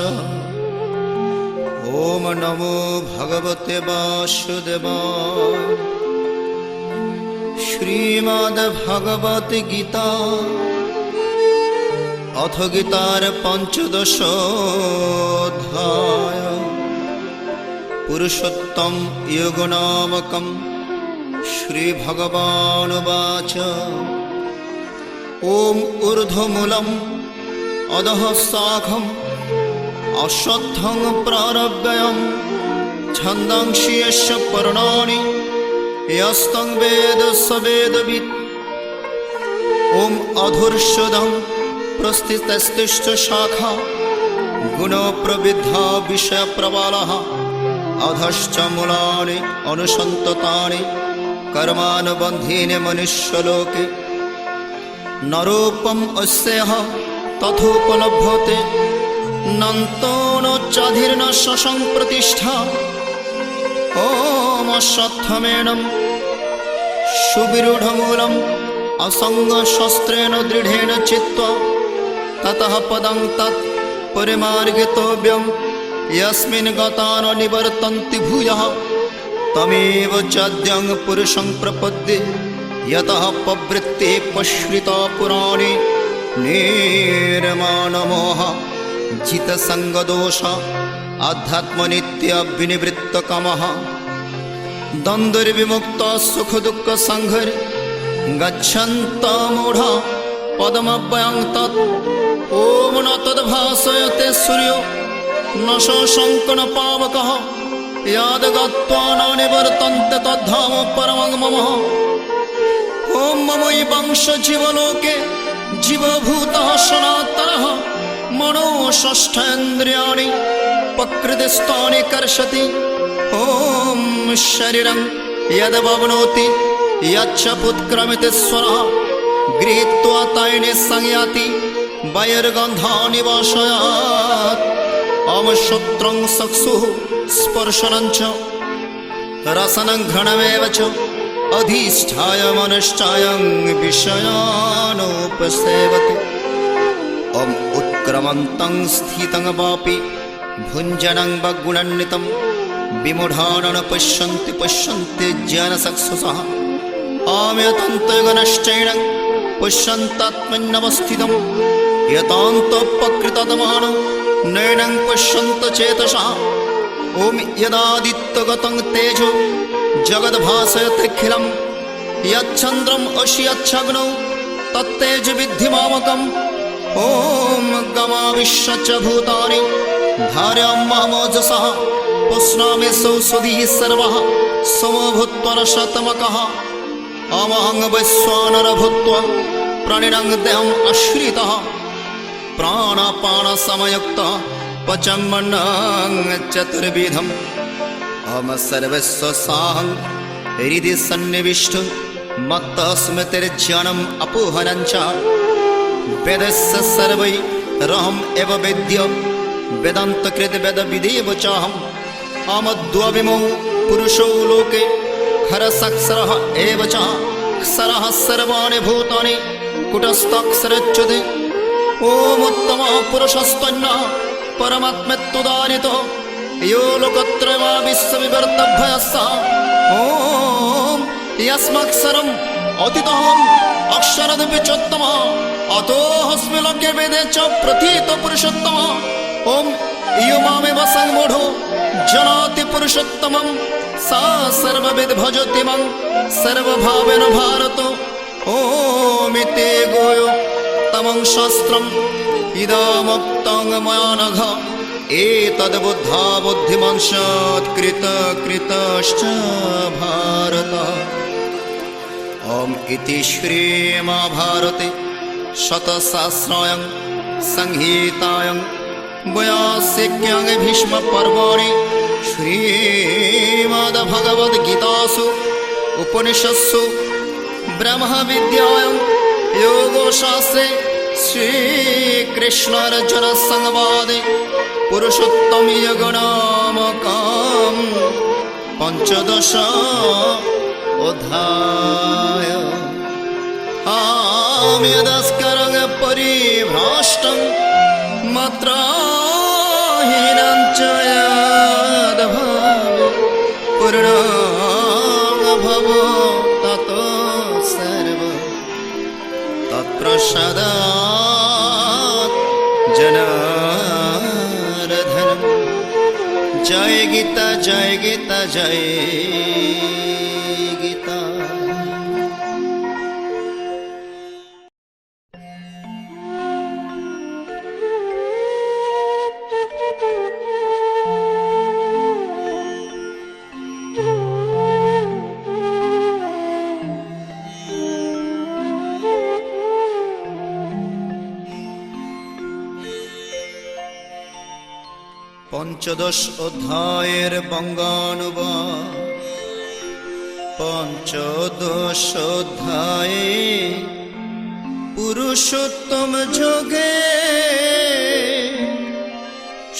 হরি ওম তৎস ওম নমো ভগবতে বাসুদেবায় শ্রীমদ্ ভগবত গীতা অথ গীতার পঞ্চদশ অধ্যায় পুরুষোত্তম যোগনামকম শ্রীভগবানুবাচ ॐ ऊर्ध्वमूलम् अधः शाखम् অশ্বদ্ধং প্রারব্যয়ম ছন্দংসি এস পর্ণানি, ইয়স্তং বেদ সবেদবিদ ওম অধুর্ষদং প্রস্থিতস্তিশ্চ শাখা, গুণপ্রবিদ্ধা বিষয়প্রবালः অধশ্চ মূলানি অনুসন্ততানি, কর্মানুবন্ধীনি মনুষ্যলোকে। নরূপম অস্যেহ, তথোপলভ্যতে। तथोपलभ्यते नन्तो न चाधिर्न शशङ्प्रतिष्ठा ॐ सुविरूढमूलम् असङ्गशस्त्रेण दृढेन चित्वा ततः पदं तत् परिमार्गितव्यं यस्मिन् गता न निवर्तन्ति भूयः तमेव चाद्यं पुरुषं प्रपद्ये यतः पवृत्ते पश्रिता पुराणे निर्माणमोह जितसङ्गदोष आध्यात्मनित्यविनिवृत्तकमः द्वन्द्वैर्विमुक्त सुखदुःखसङ्घर् गच्छन्त मूढ पदमव्यं तत् ॐ न तद्भासयते सूर्यो न शङ्कनपावकः यादगत्वा न निवर्तन्ते तद्धाम परमं मम ॐ ममयि वंशजीवलोके जीवभूतः सनातनः मनो षष्ठेन्द्रियाणि प्रकृतिस्थानि कर्षति ॐ शरीरं यद्भवनोति यच्च पुत्क्रमिति स्वरः गृहीत्वा तैने संयाति वैर्गन्धानि वाशयात् अमशुत्रं चक्षुः स्पर्शनं च रसनं घ्रणमेव च अधिष्ठाय मनश्चायं विषयानुपसेवते ॐ उत्क्रमन्तं स्थितं वापि भुञ्जनं वा गुणन्वितं विमूढानन पश्यन्ति पश्यन्ति ज्ञानचक्षुषः आम्यतन्तगनश्चैण पश्यन्तात्मन्यवस्थितं यतान्तोपकृततमान नैनं पश्यन्त चेतसः ॐ यदादित्यगतं तेजो जगद्भासयत्यखिलं यच्छन्द्रम् असि यच्छग्नौ तत्तेज विद्धि मामकम् ॐ गमाविश्य च भूतानि धार्यां मामोजसः पुष्णामि सौषधिः सर्वः समभूत्वा शतमकः अमहं वैश्वानर भूत्वा प्राणिनां देहम् आश्रितः प्राणापानसमयुक्तः पचमन्नं चतुर्विधम् अहम सर्वस्वसाहं हृदि सन्निविष्ट मत्तस्मृतिर्ज्ञानम् अपोहनं च वेदस्य सर्वै रहम् एव वेद्य वेदान्तकृत वेदविदेव चाहम् अमद्वविमौ पुरुषो लोके खरसक्षरः एव च क्षरः सर्वाणि भूतानि कुटस्थक्षरच्युते ॐमुत्तमः पुरुषस्तन्नः परमात्मत्वदारितो यो लोकत्रयमा विश्वविवर्तभ्यः ॐ यस्मक्षरम् अतितोऽहम् अक्षरदपि चोत्तमः अतोऽस्मि लोके वेदे च प्रथितो पुरुषोत्तमः ॐ यो मामेव सम्मूढो जनाति पुरुषोत्तमं सा सर्वविद् भजति मं सर्वभावेन भारत ॐमिते गोयो तमं शास्त्रम् इदमुक्तं मया नघ एतद्बुद्धा बुद्धिमंशात् कृतश्च भारत ॐ इति श्रीमहाभारते शतसहस्रायं संहितायं वयासिक्याङ् भीष्मपर्वणि श्रीमद्भगवद्गीतासु उपनिषत्सु ब्रह्मविद्यायां योगशास्त्रे श्रीकृष्णार्जुनसंवादे पुरुषोत्तमयगणामकां पञ्चदश अध्याय मां यदस्करं परिभ्राष्टं मात्राहीनं च यद्भाव पूर्णाभव ततो सर्व तत्प्रसादात् जनार्धनं जय गीता जय गीता जय পঞ্চদশ অধ্যায়ের বঙ্গানুবাদ। পঞ্চদশ অধ্যায়ে পুরুষোত্তম যোগে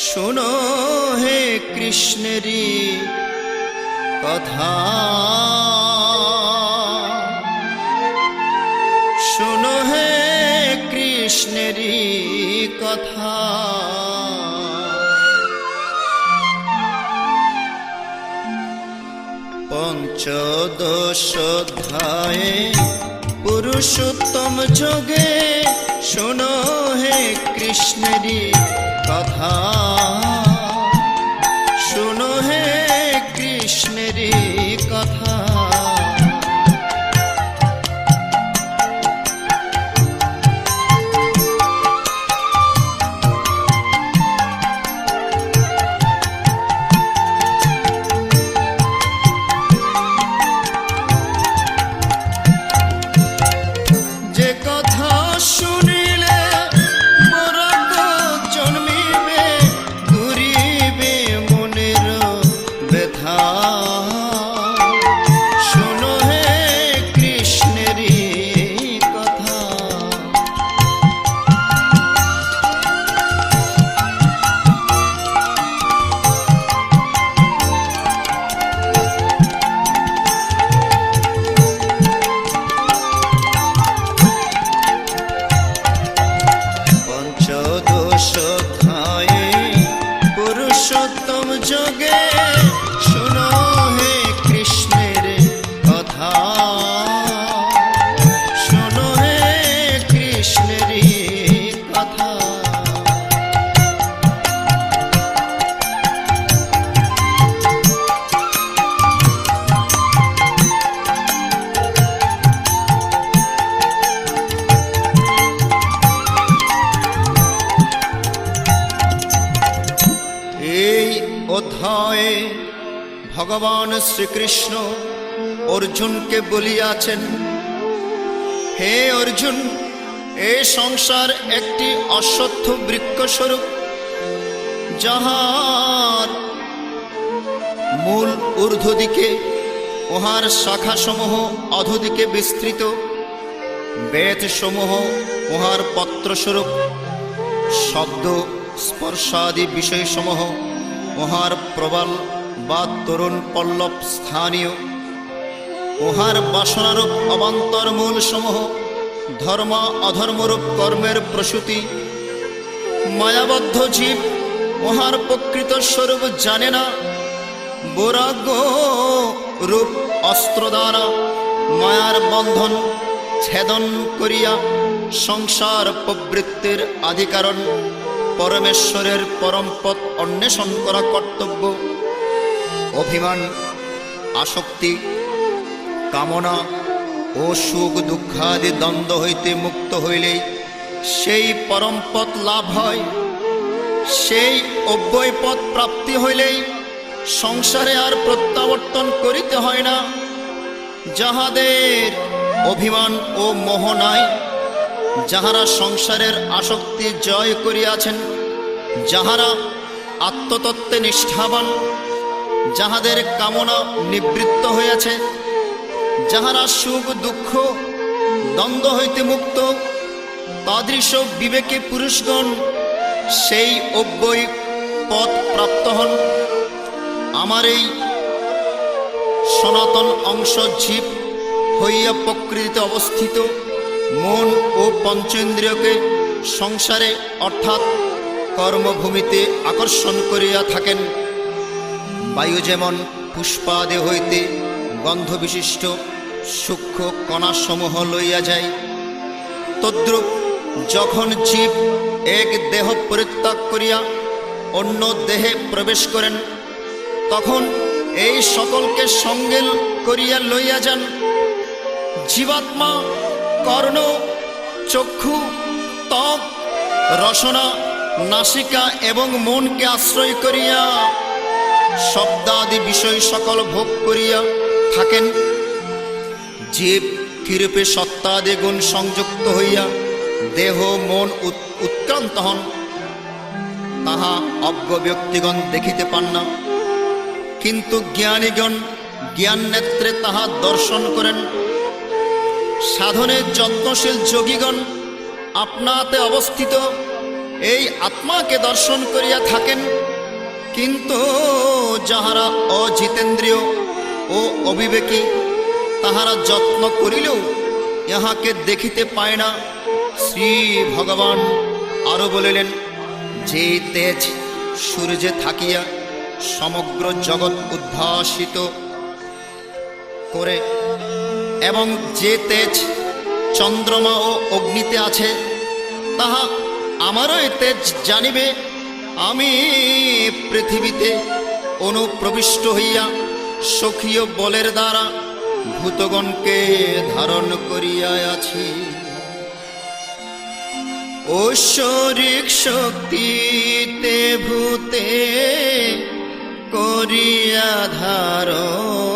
শোনো হে কৃষ্ণেরই কথা। পঞ্চদশোধ্যায়ে পুরুষোত্তম যোগে শোনো হে কৃষ্ণেরই কথা। পঞ্চদশোধ্যায়ে ভগবান শ্রীকৃষ্ণ অর্জুনকে বলিয়াছেন, হে অর্জুন, এ সংসার একটি অশ্বত্থ বৃক্ষস্বরূপ, যাহার মূল ঊর্ধ্বদিকে উহার শাখাসমূহ অধোদিকে বিস্তৃত বেদসমূহ উহার পত্রস্বরূপ, শব্দ স্পর্শাদি বিষয়সমূহ উহার প্রবল বা তরুণ পল্লব স্থানীয়। উহার বাসনারূপ অবান্তর মূলসমূহ ধর্ম অধর্মরূপ কর্মের প্রসূতি। মায়াবদ্ধ জীব উহার প্রকৃত স্বরূপ জানে না। বৈরাগ্য রূপ অস্ত্র দ্বারা মায়ার বন্ধন ছেদন করিয়া সংসার প্রবৃত্তির আধিকারণ, পরমেশ্বরের পরমপদ অন্বেষণ করা কর্তব্য। অভিমান, আসক্তি, কামনা ও সুখ দুঃখাদি দ্বন্দ্ব হইতে মুক্ত হইলেই সেই পরমপদ লাভ হয়। সেই অব্যয় পদ প্রাপ্তি হইলেই সংসারে আর প্রত্যাবর্তন করিতে হয় না। যাহাদের অভিমান ও মোহ নাই, যাহারা সংসারের আসক্তি জয় করিয়াছেন, যাহারা আত্মতত্ত্বে নিষ্ঠাবান যাহাদের কামনা নিবৃত্ত হইয়াছে, যাহারা সুখ দুঃখ, দ্বন্দ্ব হইতে মুক্ত, তাদৃশ বিবেকে পুরুষগণ সেই অব্যয় পথ প্রাপ্ত হন। আমার এই সনাতন অংশ জীব হইয়া প্রকৃতিতে অবস্থিত, মন ও পঞ্চেন্দ্রিয়কে সংসারে অর্থাৎ কর্মভূমিতে আকর্ষণ করিয়া থাকেন। বায়ু যেমন পুষ্পাদে হইতে গন্ধবিশিষ্ট সূক্ষ্ম কণাসমূহ লইয়া যায়, তদ্রূপ যখন জীব এক দেহ পরিত্যাগ করিয়া অন্য দেহে প্রবেশ করেন, তখন এই সকলকে সঙ্গে করিয়া লইয়া যান। জীবাত্মা, কর্ণ, চক্ষু, ত্বক, রসনা, নাসিকা এবং মনকে আশ্রয় করিয়া শব্দাদি বিষয় সকল ভোগ করিয়া থাকেন। জীব কিরূপে সত্তাদি গুণ সংযুক্ত হইয়া দেহ, মন উৎ- উৎক্রান্ত হন, তাহা অজ্ঞ ব্যক্তিগণ দেখিতে পান না। কিন্তু জ্ঞানীগণ জ্ঞান নেত্রে তাহা দর্শন করেন। সাধনে যত্নশীল যোগীগণ আপনাতে অবস্থিত। এই আত্মাকে দর্শন করিয়া থাকেন। কিন্তু যাহারা অজিতেন্দ্রীয় ও অবিবেকী, তাহারা যত্ন করিলেও ইহাকে দেখিতে পায় না। শ্রী ভগবান আরও বলিলেন, যে তেজ সূর্যে থাকিয়া সমগ্র জগৎ উদ্ভাসিত করে এবং যে তেজ চন্দ্রমা ও অগ্নিতে আছে, তাহা আমারও তেজ জানিবে আমি পৃথিবীতে অনুপ্রবিষ্ট হইয়া সখীয় বলের দ্বারা ভূতগণকে ধারণ করিয়া আছি। ঐশ্বরিক শক্তিতে ভূতে করিয়া ধারণ